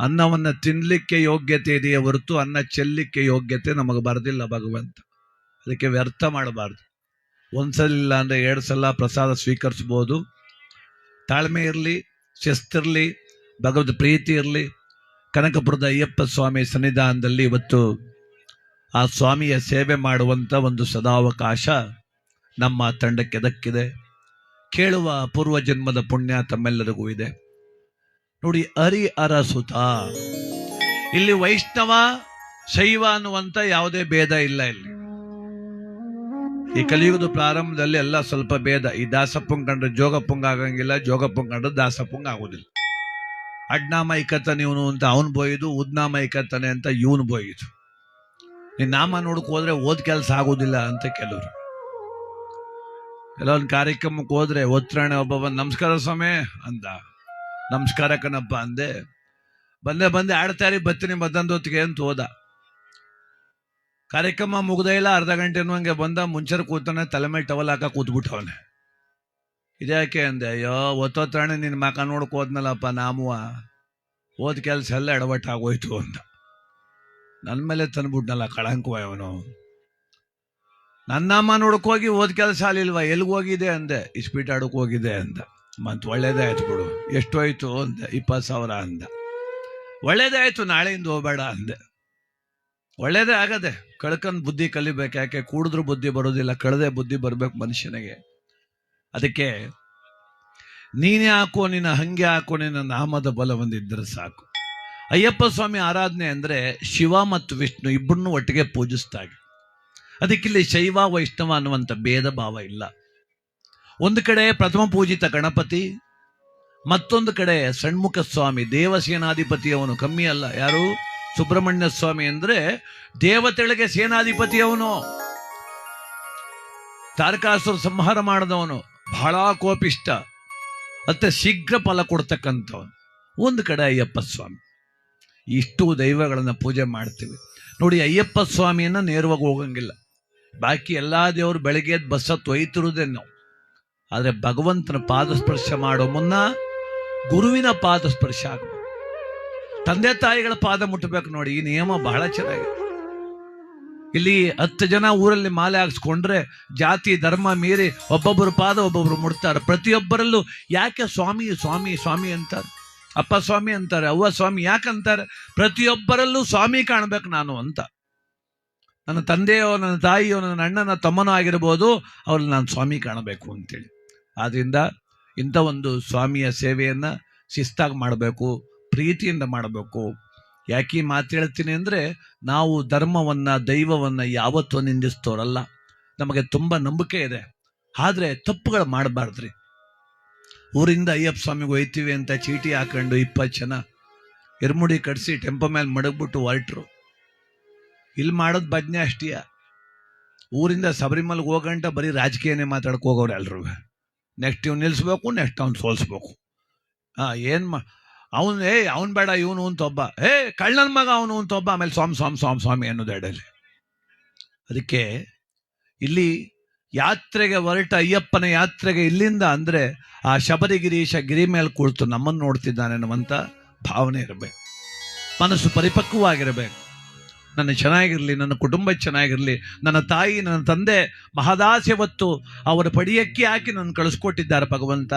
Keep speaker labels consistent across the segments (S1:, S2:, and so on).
S1: ಅನ್ನವನ್ನು ತಿನ್ನಲಿಕ್ಕೆ ಯೋಗ್ಯತೆ ಇದೆಯೇ ಹೊರತು ಅನ್ನ ಚೆಲ್ಲಲಿಕ್ಕೆ ಯೋಗ್ಯತೆ ನಮಗೆ ಬರದಿಲ್ಲ ಭಗವಂತ. ಅದಕ್ಕೆ ವ್ಯರ್ಥ ಮಾಡಬಾರ್ದು. ಒಂದ್ಸಲ ಇಲ್ಲ ಅಂದರೆ ಎರಡು ಸಲ ಪ್ರಸಾದ ಸ್ವೀಕರಿಸ್ಬೋದು. ತಾಳ್ಮೆ ಇರಲಿ ಶಿಸ್ತಿರಲಿ ಭಗವದ್ ಪ್ರೀತಿ ಇರಲಿ. ಕನಕಪುರದ ಅಯ್ಯಪ್ಪ ಸ್ವಾಮಿ ಸನ್ನಿಧಾನದಲ್ಲಿ ಇವತ್ತು ಆ ಸ್ವಾಮಿಯ ಸೇವೆ ಮಾಡುವಂಥ ಒಂದು ಸದಾವಕಾಶ ನಮ್ಮ ತಂಡಕ್ಕೆ ದಕ್ಕಿದೆ. ಕೇಳುವ ಪೂರ್ವ ಜನ್ಮದ ಪುಣ್ಯ ತಮ್ಮೆಲ್ಲರಿಗೂ ಇದೆ. ನೋಡಿ, ಅರಿ ಅರಸುತ. ಇಲ್ಲಿ ವೈಷ್ಣವ, ಶೈವ ಅನ್ನುವಂತ ಯಾವುದೇ ಭೇದ ಇಲ್ಲ ಇಲ್ಲಿ. ಈ ಕಲಿಯುಗದ ಪ್ರಾರಂಭದಲ್ಲಿ ಎಲ್ಲ ಸ್ವಲ್ಪ ಭೇದ. ಈ ದಾಸಪ್ಪಂಗ್ ಕಂಡ್ರೆ ಜೋಗಪ್ಪಂಗ್ ಆಗಂಗಿಲ್ಲ ಜೋಗಪ್ಪಂಗ್ ಕಂಡ್ರೆ ದಾಸಪ್ಪಂಗ್ ಆಗೋದಿಲ್ಲ. ಅಡ್ನಾಮ ಇಕ್ಕತ್ತಾನೆ ಇವನು ಅಂತ ಅವನು ಬೋಯಿದು ಉದ್ನಾಮ ಇಕ್ಕತ್ತಾನೆ ಅಂತ ಇವನು ಬೋಯಿದು. ನೀ ನಾಮ ನೋಡಕ್ ಹೋದ್ರೆ ಓದ್ ಕೆಲಸ ಆಗೋದಿಲ್ಲ ಅಂತ ಕೆಲವರು. ಕೆಲವೊಂದು ಕಾರ್ಯಕ್ರಮಕ್ಕೆ ಹೋದ್ರೆ ಒತ್ತರಣೆ ಒಬ್ಬ ನಮಸ್ಕಾರ ಸ್ವಾಮಿ ಅಂದ. ನಮಸ್ಕಾರ ಕಣಪ್ಪ ಅಂದೆ. ಬಂದೆ ಬಂದೆ ಆಡ್ತಾರಿ ಬರ್ತೀನಿ ಮತ್ತೊಂದು ಹೊತ್ತಿಗೆ ಅಂತ ಹೋದ. ಕಾರ್ಯಕ್ರಮ ಮುಗ್ದೇ ಇಲ್ಲ, ಅರ್ಧ ಗಂಟೆ ಹಂಗೆ ಬಂದ, ಮುಂಚರ್ ಕೂತಾನೆ ತಲೆ ಮೇಲೆ ಟವಲ್ ಹಾಕ ಕೂತ್ಬಿಟ್ಟವನೆ. ಇದ್ಯಾಕೆ ಅಂದೆ, ಅಯ್ಯೋ ಒತ್ತೊತ್ತಾಣೆ ನಿನ್ನ ಮಕ ನೋಡ್ಕೋದ್ನಲ್ಲಪ್ಪ ನಾಮುವ. ಓದ್ ಕೆಲಸ ಎಲ್ಲ ಎಡವಟ್ಟಾಗೋಯ್ತು ಅಂತ. ನನ್ನ ಮೇಲೆ ತಂದ್ಬಿಟ್ನಲ್ಲ ಕಳಂಕವ ಅವನು ನನ್ನಮ್ಮ ಹೋಗಿ ಓದ್ ಕೆಲಸ ಅಲ್ಲಿಲ್ವಾ ಎಲ್ಲಿಗೆ ಹೋಗಿದೆ ಅಂದೆ. ಇಸ್ಪೀಟ್ ಆಡಕ್ ಹೋಗಿದೆ ಅಂದ ಮತ್ ಒಳ್ಳೇದೇ ಆಯ್ತು ಬಿಡು. ಎಷ್ಟು ಅಂದೆ. ಇಪ್ಪತ್ತು ಸಾವಿರ ಅಂದ. ಒಳ್ಳೇದೇ ನಾಳೆಯಿಂದ ಹೋಗ್ಬೇಡ ಅಂದೆ. ಒಳ್ಳೇದೇ ಆಗದೆ ಕಳ್ಕೊಂಡ್ ಬುದ್ಧಿ ಕಲಿಬೇಕು. ಯಾಕೆ? ಕೂಡಿದ್ರು ಬುದ್ಧಿ ಬರೋದಿಲ್ಲ, ಕಳೆದೇ ಬುದ್ಧಿ ಬರ್ಬೇಕು ಮನುಷ್ಯನಿಗೆ. ಅದಕ್ಕೆ ನೀನೇ ಹಾಕೋ, ನಿನ್ನ ಹಂಗೆ ಹಾಕೋ, ನಿನ್ನ ನಾಮದ ಬಲ ಒಂದಿದ್ದರೆ ಸಾಕು. ಅಯ್ಯಪ್ಪ ಸ್ವಾಮಿ ಆರಾಧನೆ ಅಂದ್ರೆ ಶಿವ ಮತ್ತು ವಿಷ್ಣು ಇಬ್ಬರನ್ನು ಒಟ್ಟಿಗೆ ಪೂಜಿಸ್ತಾಗೆ. ಅದಕ್ಕಿಲ್ಲಿ ಶೈವ, ವೈಷ್ಣವ ಅನ್ನುವಂಥ ಭೇದ ಭಾವ ಇಲ್ಲ. ಒಂದು ಕಡೆ ಪ್ರಥಮ ಪೂಜಿತ ಗಣಪತಿ, ಮತ್ತೊಂದು ಕಡೆ ಷಣ್ಮುಖ ಸ್ವಾಮಿ ದೇವಸೇನಾಧಿಪತಿ ಅವನು ಕಮ್ಮಿ ಅಲ್ಲ. ಯಾರು? ಸುಬ್ರಹ್ಮಣ್ಯ ಸ್ವಾಮಿ ಅಂದ್ರೆ ದೇವತೆಗಳಿಗೆ ಸೇನಾಧಿಪತಿ ಅವನು ತಾರಕಾಸುರ ಸಂಹಾರ ಮಾಡಿದವನು. ಬಹಳ ಕೋಪಿಷ್ಟ ಮತ್ತೆ ಶೀಘ್ರ ಫಲ ಕೊಡ್ತಕ್ಕಂಥವನು. ಒಂದು ಕಡೆ ಅಯ್ಯಪ್ಪ ಸ್ವಾಮಿ. ಇಷ್ಟು ದೈವಗಳನ್ನು ಪೂಜೆ ಮಾಡ್ತೀವಿ. ನೋಡಿ, ಅಯ್ಯಪ್ಪ ಸ್ವಾಮಿಯನ್ನ ನೇರವಾಗಿ ಹೋಗಂಗಿಲ್ಲ. ಬಾಕಿ ಎಲ್ಲ ದೇವರು ಬೆಳಗ್ಗೆ ಬಸ್ಸ ತೊಯ್ತಿರುವುದೇ ನಾವು ಆದ್ರೆ ಭಗವಂತನ ಪಾದ ಸ್ಪರ್ಶ ಮಾಡೋ ಮುನ್ನ ಗುರುವಿನ ಪಾದ ಸ್ಪರ್ಶ ಆಗಬೇಕು. ತಂದೆ ತಾಯಿಗಳ ಪಾದ ಮುಟ್ಟಬೇಕು ನೋಡಿ, ಈ ನಿಯಮ ಬಹಳ ಚೆನ್ನಾಗಿದೆ. ಇಲ್ಲಿ ಹತ್ತು ಜನ ಊರಲ್ಲಿ ಮಾಲೆ ಹಾಕ್ಸ್ಕೊಂಡ್ರೆ ಜಾತಿ, ಧರ್ಮ ಮೀರಿ ಒಬ್ಬೊಬ್ಬರು ಪಾದ ಒಬ್ಬೊಬ್ರು ಮುಡ್ತಾರೆ ಪ್ರತಿಯೊಬ್ಬರಲ್ಲೂ ಯಾಕೆ ಸ್ವಾಮಿ ಸ್ವಾಮಿ ಸ್ವಾಮಿ ಅಂತಾರೆ? ಅಪ್ಪ ಸ್ವಾಮಿ ಅಂತಾರೆ, ಅವ್ವ ಸ್ವಾಮಿ ಯಾಕಂತಾರೆ ಪ್ರತಿಯೊಬ್ಬರಲ್ಲೂ ಸ್ವಾಮಿ ಕಾಣ್ಬೇಕು ನಾನು ಅಂತ. ನನ್ನ ತಂದೆಯೋ, ನನ್ನ ತಾಯಿಯೋ, ನನ್ನ ಅಣ್ಣನ, ತಮ್ಮನೋ ಆಗಿರ್ಬೋದು, ಅವ್ರಲ್ಲಿ ನಾನು ಸ್ವಾಮಿ ಕಾಣಬೇಕು ಅಂತೇಳಿ. ಆದ್ರಿಂದ ಇಂಥ ಒಂದು ಸ್ವಾಮಿಯ ಸೇವೆಯನ್ನು ಶಿಸ್ತಾಗಿ ಮಾಡಬೇಕು, ಪ್ರೀತಿಯಿಂದ ಮಾಡಬೇಕು. ಯಾಕೆ ಮಾತು ಹೇಳ್ತೀನಿ ಅಂದರೆ ನಾವು ಧರ್ಮವನ್ನ, ದೈವವನ್ನ ಯಾವತ್ತೂ ನಿಂದಿಸ್ತೋರಲ್ಲ ನಮಗೆ ತುಂಬ ನಂಬಿಕೆ ಇದೆ. ಆದರೆ ತಪ್ಪುಗಳು ಮಾಡಬಾರ್ದ್ರಿ. ಊರಿಂದ ಅಯ್ಯಪ್ಪ ಸ್ವಾಮಿಗೆ ಒಯ್ತೀವಿ ಅಂತ ಚೀಟಿ ಹಾಕೊಂಡು ಇಪ್ಪತ್ತು ಜನ. ಎರ್ಮುಡಿ ಕಟ್ಸಿ ಟೆಂಪೋ ಮೇಲೆ ಮಡಗ್ಬಿಟ್ಟು ಹೊರಟ್ರು. ಇಲ್ಲಿ ಮಾಡೋದು ಭಜ್ನೆ ಅಷ್ಟೀಯ ಊರಿಂದ ಶಬರಿಮಲೆಗೆ ಹೋಗಂಟ ಬರೀ ರಾಜಕೀಯನೇ ಮಾತಾಡ್ಕೋಗೋರು ಎಲ್ರಿಗೂ ಎಲ್ರು ನೆಕ್ಸ್ಟ್ ಇವ್ನು ನಿಲ್ಲಿಸ್ಬೇಕು ನೆಕ್ಸ್ಟ್ ಅವ್ನು ಸೋಲಿಸ್ಬೇಕು. ಹಾಂ ಏನು ಮಾ, ಅವನು ಏಯ್ ಅವನು ಬೇಡ, ಇವನು ಅಂತ ಒಬ್ಬ. ಏ, ಕಳ್ಳನ ಮಗ ಅವನು ಅಂತ ಒಬ್ಬ, ಆಮೇಲೆ ಸ್ವಾಮಿ ಸ್ವಾಮಿ ಸ್ವಾಮಿ ಸ್ವಾಮಿ ಅನ್ನೋದು ಎಡಲಿ ಅದಕ್ಕೆ ಇಲ್ಲಿ ಯಾತ್ರೆಗೆ ಹೊರಟ ಅಯ್ಯಪ್ಪನ ಯಾತ್ರೆಗೆ ಇಲ್ಲಿಂದ ಅಂದ್ರೆ ಆ ಶಬರಿಗಿರೀಶ ಗಿರಿ ಮೇಲೆ ಕುಳಿತು ನಮ್ಮನ್ನು ನೋಡ್ತಿದ್ದಾನೆ ಅನ್ನುವಂಥ ಭಾವನೆ ಇರಬೇಕು. ಮನಸ್ಸು ಪರಿಪಕ್ವವಾಗಿರಬೇಕು. ನನ್ನ ಚೆನ್ನಾಗಿರಲಿ, ನನ್ನ ಕುಟುಂಬ ಚೆನ್ನಾಗಿರಲಿ, ನನ್ನ ತಾಯಿ, ನನ್ನ ತಂದೆ ಮಹದಾಸೆ ಹೊತ್ತು ಅವರ ಪಡಿಯಕ್ಕೆ ಹಾಕಿ ನನ್ನ ಕಳಿಸ್ಕೊಟ್ಟಿದ್ದಾರೆ ಭಗವಂತ.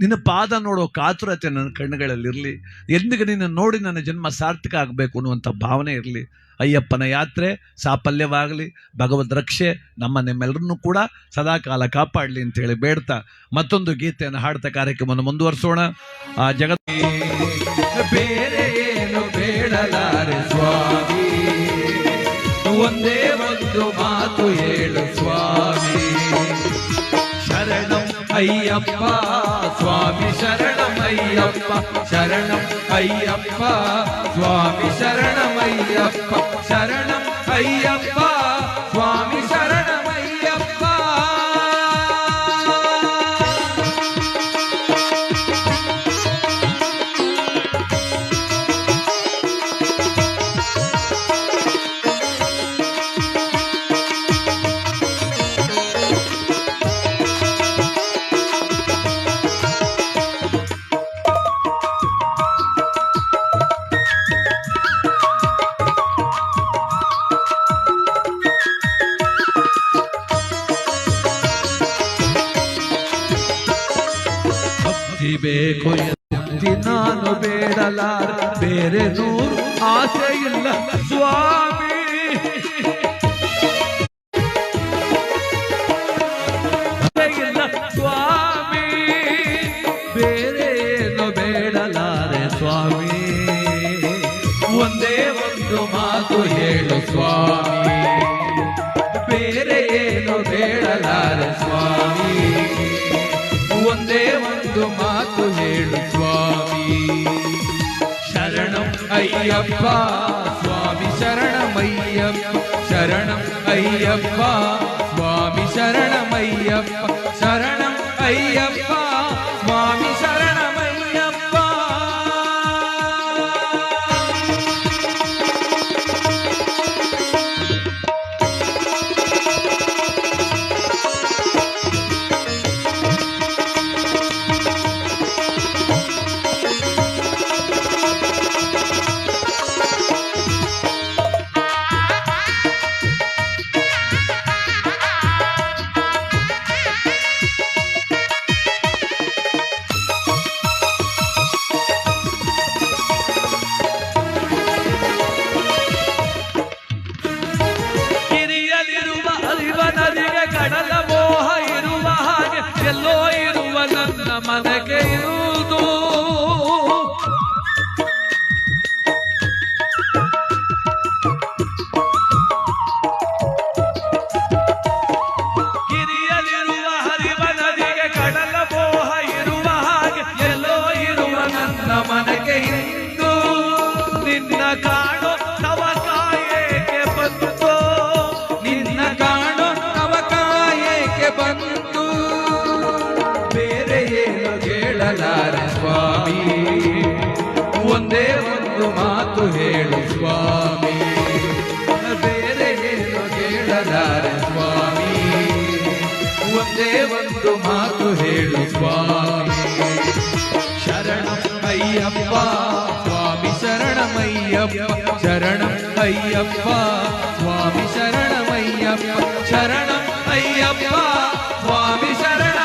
S1: ನಿನ್ನ ಪಾದ ನೋಡೋ ಕಾತುರತೆ ನನ್ನ ಕಣ್ಣುಗಳಲ್ಲಿರಲಿ. ಎಂದಿಗೆ ನಿನ್ನ ನೋಡಿ ನನ್ನ ಜನ್ಮ ಸಾರ್ಥಕ ಆಗಬೇಕು ಅನ್ನುವಂಥ ಭಾವನೆ ಇರಲಿ. ಅಯ್ಯಪ್ಪನ ಯಾತ್ರೆ ಸಾಫಲ್ಯವಾಗಲಿ, ಭಗವದ್ ರಕ್ಷೆ ನಮ್ಮ ನಿಮ್ಮೆಲ್ಲರನ್ನೂ ಕೂಡ ಸದಾಕಾಲ ಕಾಪಾಡಲಿ ಅಂತ ಹೇಳಿ ಬೇಡ್ತಾ ಮತ್ತೊಂದು ಗೀತೆಯನ್ನು ಹಾಡ್ತಾ ಕಾರ್ಯಕ್ರಮವನ್ನು ಮುಂದುವರಿಸೋಣ. ಆ ಜಗತ್
S2: ಬೇರೆ ಒಂದೇ ಒಂದು ಮಾತು ಹೇಳು ಸ್ವಾಮಿ. ಶರಣಂ ಅಯ್ಯಪ್ಪ, ಸ್ವಾಮಿ ಶರಣಂ ಅಯ್ಯಪ್ಪ ಶರಣಂ ಅಯ್ಯಪ್ಪ, ಸ್ವಾಮಿ ಶರಣಂ ಅಯ್ಯಪ್ಪ ಶರಣಂ ಅಯ್ಯಪ್ಪ, ಸ್ವಾಮಿ ಶರಣಂ
S1: ಬೇಕು ಮುಕ್ತಿ ನಾನು ಬೇಡಲಾರ ಬೇರೆ ನೂರು ಆಸೆ ಇಲ್ಲ. ಸ್ವಾಮಿ. ಇಲ್ಲ. ಸ್ವಾಮಿ. ಬೇರೆ ಏನು ಬೇಡಲಾರೆ ಸ್ವಾಮಿ. ಒಂದೇ ಒಂದು ಸ್ವಾಮಿ. ಹೇಳು ಸ್ವಾಮಿ. ಶರಣಂ ಅಯ್ಯಪ್ಪ. ಸ್ವಾಮಿ ಶರಣಮಯ್ಯಪ್ಪ. ಶರಣಂ ಅಯ್ಯಪ್ಪ. ಸ್ವಾಮಿ ಶರಣಮಯ್ಯಪ್ಪ. ಶರಣಂ ಅಯ್ಯಪ್ಪ.
S2: ಮಾತು ಹೇಳು ಸ್ವಾಮಿ ಶರಣಂ ಅಯ್ಯಪ್ಪ ಸ್ವಾಮಿ ಶರಣಮಯ್ಯಪ್ಪ ಶರಣಂ ಅಯ್ಯಪ್ಪ ಸ್ವಾಮಿ ಶರಣಮಯ್ಯಪ್ಪ ಶರಣಂ ಅಯ್ಯಪ್ಪ ಸ್ವಾಮಿ ಶರಣಮಯ್ಯಪ್ಪ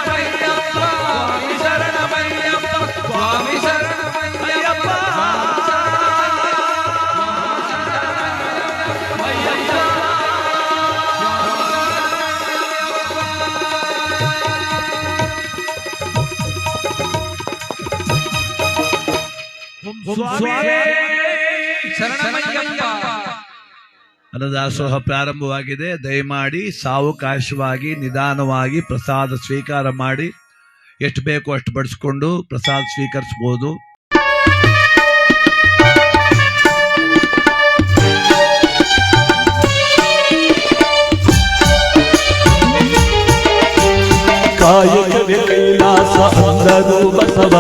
S2: ಶರಣಮಯ್ಯಪ್ಪ
S1: ಅನ್ನದಾಸೋಹ ಪ್ರಾರಂಭವಾಗಿದೆ. ದಯಮಾಡಿ ಸಾವಕಾಶವಾಗಿ ನಿಧಾನವಾಗಿ ಪ್ರಸಾದ ಸ್ವೀಕಾರ ಮಾಡಿ. ಎಷ್ಟು ಬೇಕೋ ಅಷ್ಟು ಬಡಿಸ್ಕೊಂಡು ಪ್ರಸಾದ ಸ್ವೀಕರಿಸ್ಬೋದು.
S3: ಕಾಯಕವೇ ಕೈಲಾಸ ಅಂದರು ಬಸವ.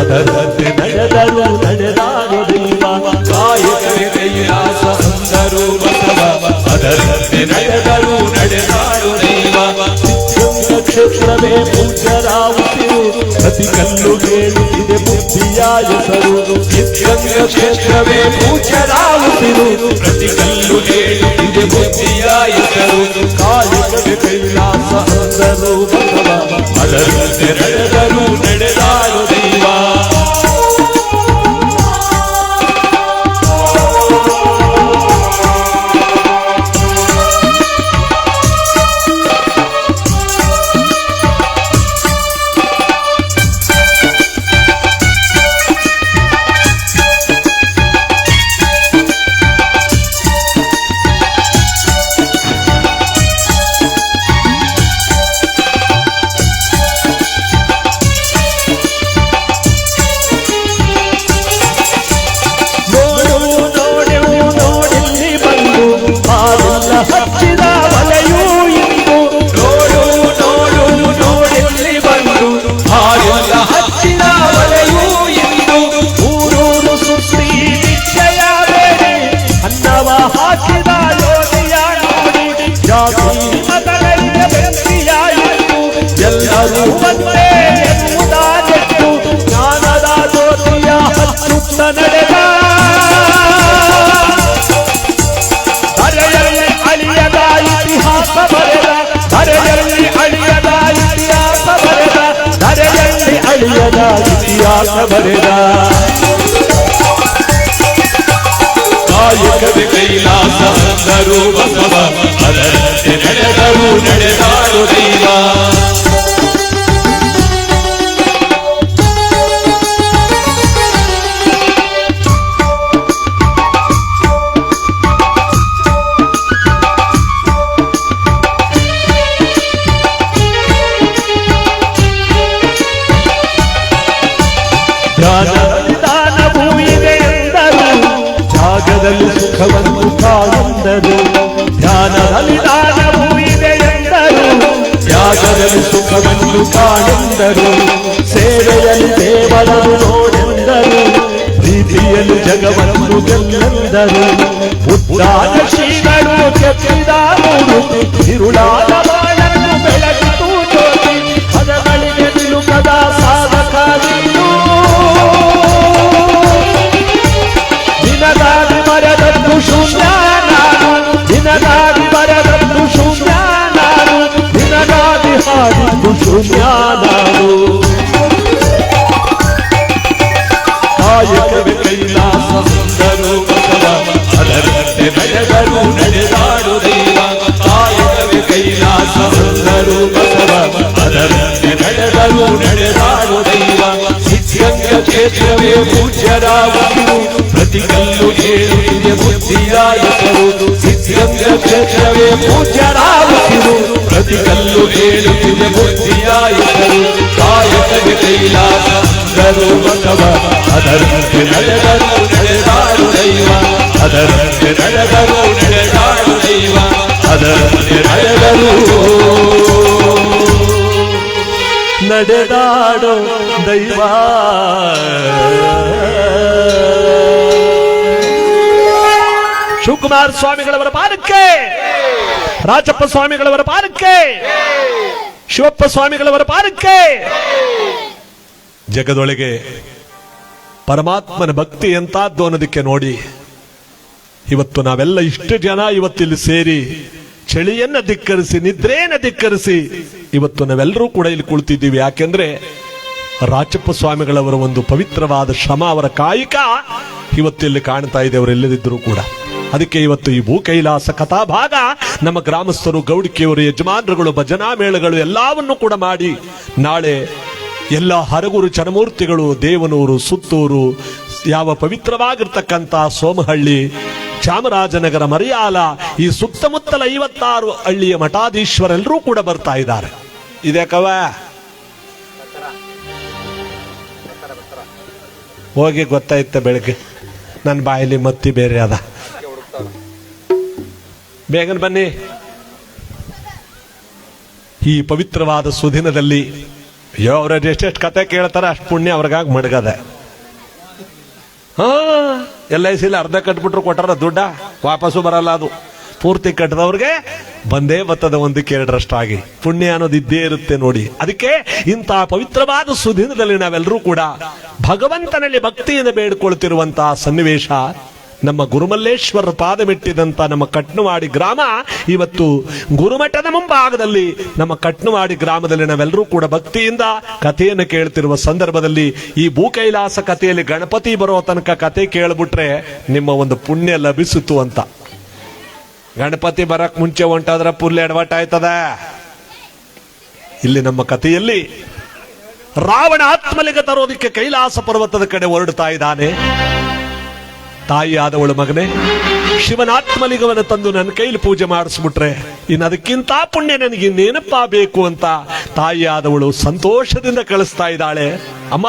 S3: ಅದರಂತೆ ನಡೆದರು ನಡೆದಾರು ದೈವ ಕಾಯಕವೇ ಕೈಲಾಸ ಅಂದರು ಬಸವ ಅದರಂತೆ ನಡೆದರು ನಡೆದಾರು ದೈವ ಸಿದ್ಧಗಂಗ ಕ್ಷೇತ್ರವೇ ಪೂಜ್ಯರಾವುತ್ತಿರು ಪ್ರತಿ ಕಲ್ಲು ಕೇಳುತ್ತಿದೆ ಬುದ್ಧಿಯ ಹೆಸರು ಸಿದ್ಧಗಂಗ ಕ್ಷೇತ್ರವೇ ಪೂಜ್ಯರಾವುತ್ತಿರು ಪ್ರತಿ ಕಲ್ಲು ಕೇಳುತ್ತಿದೆ ಬುದ್ಧಿಯ ಹೆಸರು ಕಾಯಕವೇ ಕೈಲಾಸ ಅಂದರು ಬಸವ ಅದರಂತೆ ನಡೆದರು ನಡೆದಾರು ಬರೆದ ಕಾಯಕವೇ ಕೈಲಾಸ ಅಂದರು ಬಸವ ಅದರಂತೆ ನಡೆದರು ನಡೆದಾಡು ದೈವ ಗೆಲ್ಲೆಂದರು ಉದ್ದಾನ ಶ್ರೀಗಳು ಕೆತ್ತಿದ ಮೂರು ತಿರುಳಾದ ಬಾಳನ್ನು ಬೆಳಗಿತು ಜ್ಯೋತಿ ಪದಗಳಿಗೆ ನಿಲುಕದ ಸಾಧಕ ನೀನು ದಿನದಾಗಿ ಬರೆದದ್ದು ಶೂನ್ಯ ನಾನು ದಿನದಾಗಿ ಬರೆದದ್ದು ಶೂನ್ಯ ನಾನು ದಿನದಾಗಿ ಹಾಡಿದ್ದು ಶೂನ್ಯ ನಾನು ನಡೆದರು ನಡೆದಾಡು ದೈವ ಸಿದ್ಧಗಂಗ ಕ್ಷೇತ್ರವೇ ಪೂಜ್ಯರಾಗುವುದು ಪ್ರತಿ ಕಲ್ಲು ಏಳುತ್ತಿದೆ ಬುದ್ಧಿಯಾಯಕರು ಸಿದ್ಧಗಂಗ ಕ್ಷೇತ್ರವೇ ಪೂಜ್ಯರಾಗುವುದು ಪ್ರತಿ ಕಲ್ಲು ಏಳುತ್ತಿದೆ ಬುದ್ಧಿಯಾಯಕರು ಕಾಯಕವೇ ಕೈಲಾಸ ಸುಂದರು ಬಸವ ಅದರಂತೆ ನಡೆದರು ನಡೆದಾಡು ದೈವ ಅದರಂತೆ ನಡೆದರು ನಡೆದಾಡು ದೈವ ಅದರಂತೆ ನಡೆದರು ನಡೆದಾಡು ದೈವ. ಶಿವಕುಮಾರ ಸ್ವಾಮಿಗಳವರ ಪಾದಕ್ಕೆ, ರಾಜಪ್ಪ ಸ್ವಾಮಿಗಳವರ ಪಾದಕ್ಕೆ, ಶಿವಪ್ಪ ಸ್ವಾಮಿಗಳವರ ಪಾದಕ್ಕೆ. ಜಗದೊಳಗೆ ಪರಮಾತ್ಮನ ಭಕ್ತಿ ಎಂತಾದ್ದು ಅನ್ನೋದಕ್ಕೆ ನೋಡಿ, ಇವತ್ತು ನಾವೆಲ್ಲ ಇಷ್ಟು ಜನ ಇವತ್ತಿಲ್ಲಿ ಸೇರಿ ಚಳಿಯನ್ನ ಧಿಕ್ಕರಿಸಿ, ನಿದ್ರೆಯನ್ನ ಧಿಕ್ಕರಿಸಿ ಇವತ್ತು ನಾವೆಲ್ಲರೂ ಕೂಡ ಇಲ್ಲಿ ಕುಳಿತಿದ್ದೀವಿ. ಯಾಕೆಂದ್ರೆ ರಾಚಪ್ಪ ಸ್ವಾಮಿಗಳವರ ಒಂದು ಪವಿತ್ರವಾದ ಶ್ರಮ ಅವರ ಕಾಯಿಕ ಇವತ್ತಿಲ್ಲಿ ಕಾಣ್ತಾ ಇದೆ ಅವರೆಲ್ಲದಿದ್ದರೂ ಕೂಡ. ಅದಕ್ಕೆ ಇವತ್ತು ಈ ಭೂ ಕೈಲಾಸ ಕಥಾಭಾಗ ನಮ್ಮ ಗ್ರಾಮಸ್ಥರು, ಗೌಡಿಕೆಯವರು, ಯಜಮಾನರುಗಳು ಭಜನಾ ಮೇಳಗಳು ಎಲ್ಲವನ್ನು ಕೂಡ ಮಾಡಿ ನಾಳೆ ಎಲ್ಲ ಹರಗುರು ಚನಮೂರ್ತಿಗಳು ದೇವನೂರು, ಸುತ್ತೂರು, ಯಾವ ಪವಿತ್ರವಾಗಿರ್ತಕ್ಕಂಥ ಸೋಮಹಳ್ಳಿ, ಚಾಮರಾಜನಗರ, ಮರಿಯಾಲ ಈ ಸುತ್ತಮುತ್ತಲ ಐವತ್ತಾರು ಹಳ್ಳಿಯ ಮಠಾಧೀಶ್ವರೆಲ್ಲರೂ ಕೂಡ ಬರ್ತಾ ಇದ್ದಾರೆ. ಇದ್ಯಾಕವ ಹೋಗಿ ಗೊತ್ತಾಯ್ತ ಬೆಳಗ್ಗೆ. ನನ್ನ ಬಾಯಲ್ಲಿ ಮತ್ತಿ ಬೇರೆ ಅದ. ಬೇಗನ್ ಬನ್ನಿ. ಈ ಪವಿತ್ರವಾದ ಸುದಿನದಲ್ಲಿ ಅಯ್ಯೋ ಅವ್ರ ಎಷ್ಟೆಷ್ಟು ಕತೆ ಕೇಳ್ತಾರೆ ಅಷ್ಟು ಪುಣ್ಯ ಅವ್ರಿಗಾಗಿ ಮಡಗದೆ. ಹಾ ಐ ಸಿಲಿ ಅರ್ಧ ಕಟ್ಬಿಟ್ರು ಕೊಟ್ಟಾರ ದುಡ್ಡ? ವಾಪಸ್ಸು ಬರಲ್ಲ ಅದು. ಪೂರ್ತಿ ಕಟ್ಟದವ್ರಿಗೆ ಬಂದೇ ಬತ್ತದ ಒಂದಕ್ಕೆ ಎರಡರಷ್ಟಾಗಿ. ಪುಣ್ಯ ಅನ್ನೋದು ಇದ್ದೇ ಇರುತ್ತೆ ನೋಡಿ. ಅದಕ್ಕೆ ಇಂತಹ ಪವಿತ್ರವಾದ ಸುದಿನದಲ್ಲಿ ನಾವೆಲ್ಲರೂ ಕೂಡ ಭಗವಂತನಲ್ಲಿ ಭಕ್ತಿಯಿಂದ ಬೇಡ್ಕೊಳ್ತಿರುವಂತಹ ಸನ್ನಿವೇಶ ನಮ್ಮ ಗುರುಮಲ್ಲೇಶ್ವರ ಪಾದಮಿಟ್ಟಿದಂತ ನಮ್ಮ ಕಟ್ನವಾಡಿ ಗ್ರಾಮ ಇವತ್ತು ಗುರುಮಠದ ಮುಂಭಾಗದಲ್ಲಿ ನಮ್ಮ ಕಟ್ನವಾಡಿ ಗ್ರಾಮದಲ್ಲಿ ನಾವೆಲ್ಲರೂ ಕೂಡ ಭಕ್ತಿಯಿಂದ ಕಥೆಯನ್ನು ಕೇಳ್ತಿರುವ ಸಂದರ್ಭದಲ್ಲಿ ಈ ಭೂಕೈಲಾಸ ಕಥೆಯಲ್ಲಿ ಗಣಪತಿ ಬರೋ ತನಕ ಕತೆ ಕೇಳ್ಬಿಟ್ರೆ ನಿಮ್ಮ ಒಂದು ಪುಣ್ಯ ಲಭಿಸಿತು ಅಂತ. ಗಣಪತಿ ಬರಕ್ ಮುಂಚೆ ಹೊಂಟಾದ್ರ ಪುಲ್ ಎಡವಟ್ ಆಯ್ತದ? ಇಲ್ಲಿ ನಮ್ಮ ಕಥೆಯಲ್ಲಿ ರಾವಣ ಆತ್ಮಲಿಗ ತರೋದಿಕ್ಕೆ ಕೈಲಾಸ ಪರ್ವತದ ಕಡೆ ಹೊರಡ್ತಾ ಇದ್ದಾನೆ. ತಾಯಿ ಆದವಳು ಮಗನೇ ಶಿವನಾತ್ಮಲಿಂಗವನ್ನು ತಂದು ನನ್ನ ಕೈಲಿ ಪೂಜೆ ಮಾಡಿಸ್ಬಿಟ್ರೆ, ಇನ್ನು ಅದಕ್ಕಿಂತ ಪುಣ್ಯ ನನಗೆ ಇನ್ನೇನಪ್ಪ ಬೇಕು ಅಂತ ತಾಯಿ ಆದವಳು ಸಂತೋಷದಿಂದ ಕಳಿಸ್ತಾ ಇದ್ದಾಳೆ. ಅಮ್ಮ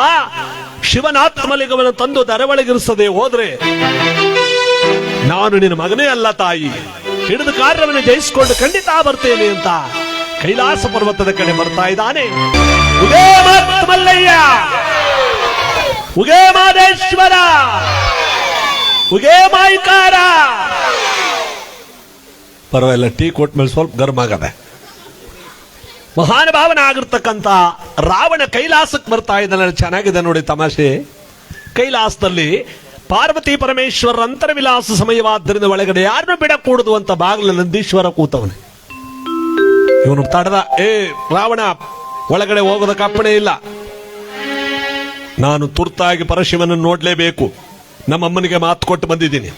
S3: ಶಿವನಾತ್ಮಲಿಂಗವನ್ನು ತಂದು ದರವಳಗಿರಿಸದೆ ಹೋದ್ರೆ ನಾನು ನಿನ್ನ ಮಗನೇ ಅಲ್ಲ ತಾಯಿ. ಹಿಡಿದು ಕಾರ್ಯವನ್ನು ಜಯಿಸಿಕೊಂಡು ಖಂಡಿತ ಬರ್ತೇನೆ ಅಂತ ಕೈಲಾಸ ಪರ್ವತದ ಕಡೆ ಬರ್ತಾ ಇದ್ದಾನೆ. ಉದಯ ಮಲ್ಲಯ್ಯ ಉಗೇ ಮಾದೇಶ್ವರ. ಉಗೇ ಮಾಯಿಕಾರ. ಪರವಾಗಿಲ್ಲ, ಟೀ ಕೊಟ್ಟ ಮೇಲೆ ಸ್ವಲ್ಪ ಗರ್ಮ ಆಗದೆ. ಮಹಾನುಭಾವನ ಆಗಿರ್ತಕ್ಕಂಥ ರಾವಣ ಕೈಲಾಸಕ್ಕೆ ಬರ್ತಾ ಇದ್ದಾನೆ. ಚೆನ್ನಾಗಿದೆ ನೋಡಿ ತಮಾಷೆ. ಕೈಲಾಸದಲ್ಲಿ ಪಾರ್ವತಿ ಪರಮೇಶ್ವರ ಅಂತರವಿಲಾಸ ಸಮಯವಾದ್ದರಿಂದ ಒಳಗಡೆ ಯಾರನ್ನೂ ಬಿಡಕೂಡದು ಅಂತ ಬಾಗಿಲ ನಂದೀಶ್ವರ ಕೂತವನೇ. ಇವನು ತಡದ, ಏ, ರಾವಣ, ಒಳಗಡೆ ಹೋಗೋದ ಕಪ್ಪಣೆ ಇಲ್ಲ. ನಾನು ತುರ್ತಾಗಿ ಪರಶಿವನನ್ನು ನೋಡ್ಲೇಬೇಕು. ನಮ್ಮಮ್ಮನಿಗೆ ಮಾತು ಕೊಟ್ಟು ಬಂದಿದ್ದೀನಿ.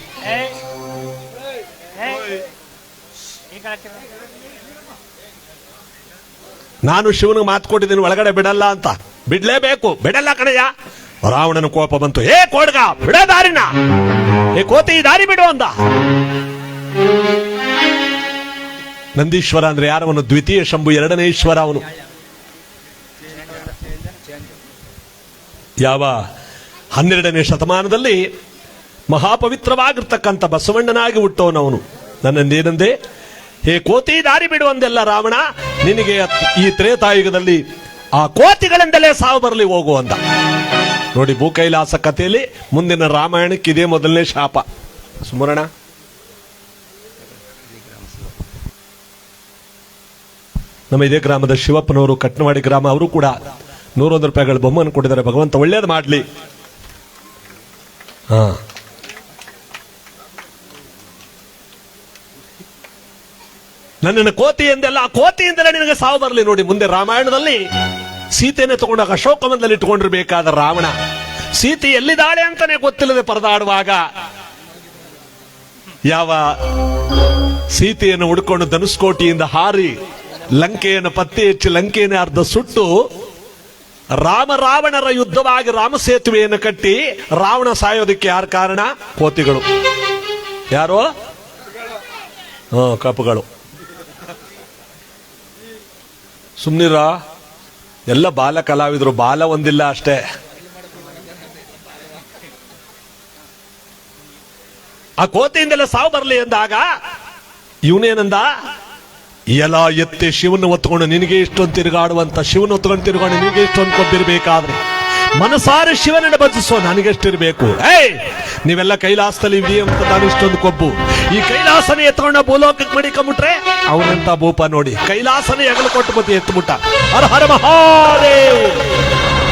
S3: ನಾನು ಶಿವನಿಗೆ ಮಾತು ಕೊಟ್ಟಿದ್ದೀನಿ, ಒಳಗಡೆ ಬಿಡಲ್ಲ ಅಂತ. ಬಿಡ್ಲೇಬೇಕು, ಬಿಡಲ್ಲ ಕಣಯ್ಯ. ರಾವಣನ ಕೋಪ ಬಂತು. ಏ ಕೋಡ್ಗ, ಬಿಡ ದಾರಿನ. ಏ ಕೋತಿ, ದಾರಿ ಬಿಡು ಅಂದ. ನಂದೀಶ್ವರ ಅಂದ್ರೆ ಯಾರವನು ದ್ವಿತೀಯ ಶಂಭು, ಎರಡನೇ ಈಶ್ವರ ಅವನು. ಯಾವ? ಹನ್ನೆರಡನೇ ಶತಮಾನದಲ್ಲಿ ಮಹಾಪವಿತ್ರವಾಗಿರ್ತಕ್ಕಂಥ ಬಸವಣ್ಣನಾಗಿ ಹುಟ್ಟವನವನು ನನ್ನನ್ನೇನಂದೆ? ಹೇ ಕೋತಿ, ದಾರಿ ಬಿಡುವಂದೆಲ್ಲ ರಾವಣ. ನಿನಗೆ ಈ ತ್ರೇತಾಯುಗದಲ್ಲಿ ಆ ಕೋತಿಗಳಿಂದಲೇ ಸಾವು ಬರಲಿ ಹೋಗು ಅಂದ. ನೋಡಿ ಭೂಕೈಲಾಸ ಕಥೆಯಲ್ಲಿ ಮುಂದಿನ ರಾಮಾಯಣಕ್ಕೆ ಇದೇ ಮೊದಲನೇ ಶಾಪ. ಸುಮರಣ. ನಮ್ಮ ಇದೇ ಗ್ರಾಮದ ಶಿವಪ್ಪನವರು, ಕಟ್ನವಾಡಿ ಗ್ರಾಮ, ಅವರು ಕೂಡ ನೂರೊಂದು ರೂಪಾಯಿಗಳ ಬೊಮ್ಮನ್ನು ಕೊಟ್ಟಿದ್ದಾರೆ. ಭಗವಂತ ಒಳ್ಳೇದು ಮಾಡಲಿ. ಹಾ. ನನ್ನನ್ನು ಕೋತಿ ಎಂದೆಲ್ಲ, ಆ ಕೋತಿಯಿಂದಲೇ ನಿನಗೆ ಸಾವು ಬರಲಿ ನೋಡಿ, ಮುಂದೆ ರಾಮಾಯಣದಲ್ಲಿ. ಸೀತೆಯನ್ನು ತಗೊಂಡಾಗ ಅಶೋಕವನದಲ್ಲಿ ಇಟ್ಕೊಂಡಿರಬೇಕಾದ ರಾವಣ. ಸೀತೆ ಎಲ್ಲಿದ್ದಾಳೆ ಅಂತಾನೆ ಗೊತ್ತಿಲ್ಲದೆ ಪರದಾಡುವಾಗ ಯಾವ ಸೀತೆಯನ್ನು ಹುಡ್ಕೊಂಡು ಧನುಸ್ಕೋಟಿಯಿಂದ ಹಾರಿ ಲಂಕೆಯನ್ನು ಪತ್ತೆ ಹಚ್ಚಿ ಲಂಕೆಯನ್ನು ಅರ್ಧ ಸುಟ್ಟು ರಾಮ ರಾವಣರ ಯುದ್ಧವಾಗಿ ರಾಮ ಸೇತುವೆಯನ್ನು ಕಟ್ಟಿ ರಾವಣ ಸಾಯೋದಕ್ಕೆ ಯಾರ ಕಾರಣ? ಕೋತಿಗಳು ಯಾರು? ಹ ಕಪ್ಪುಗಳು ಸುಮ್ನಿರ? ಎಲ್ಲ ಬಾಲ ಕಲಾವಿದರು, ಬಾಲ ಒಂದಿಲ್ಲ ಅಷ್ಟೇ. ಆ ಕೋತೆಯಿಂದೆಲ್ಲ ಸಾವು ಬರಲಿ ಎಂದಾಗ ಇವನೇನಂದ ಎಲ್ಲ ಎತ್ತಿ ಶಿವನ ಹೊತ್ಕೊಂಡು ನಿನಗೆ ಇಷ್ಟೊಂದು ತಿರುಗಾಡುವಂತ, ಶಿವನ ಹೊತ್ಕೊಂಡು ತಿರುಗಾಡು ನಿನಗೆ ಇಷ್ಟೊಂದು ಕೊಟ್ಟಿರಬೇಕಾದ್ರೆ ಮನಸಾರೆ ಶಿವನನ್ನ ಭಜಿಸೋ ನನಗೆಷ್ಟಿರಬೇಕು ಏಯ್, ನೀವೆಲ್ಲ ಕೈಲಾಸದಲ್ಲಿ ಅಂತ ನಾನು ಇಷ್ಟೊಂದು ಕೊಬ್ಬು. ಈ ಕೈಲಾಸನ ಎತ್ಕೊಂಡ ಭೂಲೋಕಕ್ಕೆ ಮಡಿಕೊಂಬಿಟ್ರೆ ಅವನಂತ ಭೂಪ ನೋಡಿ. ಕೈಲಾಸನ ಎಗಲು ಕೊಟ್ಟು ಬತ್ತಿ ಎತ್ಬಿಟ್ಟ. ಹರ ಹರ ಮಹಾದೇವ್!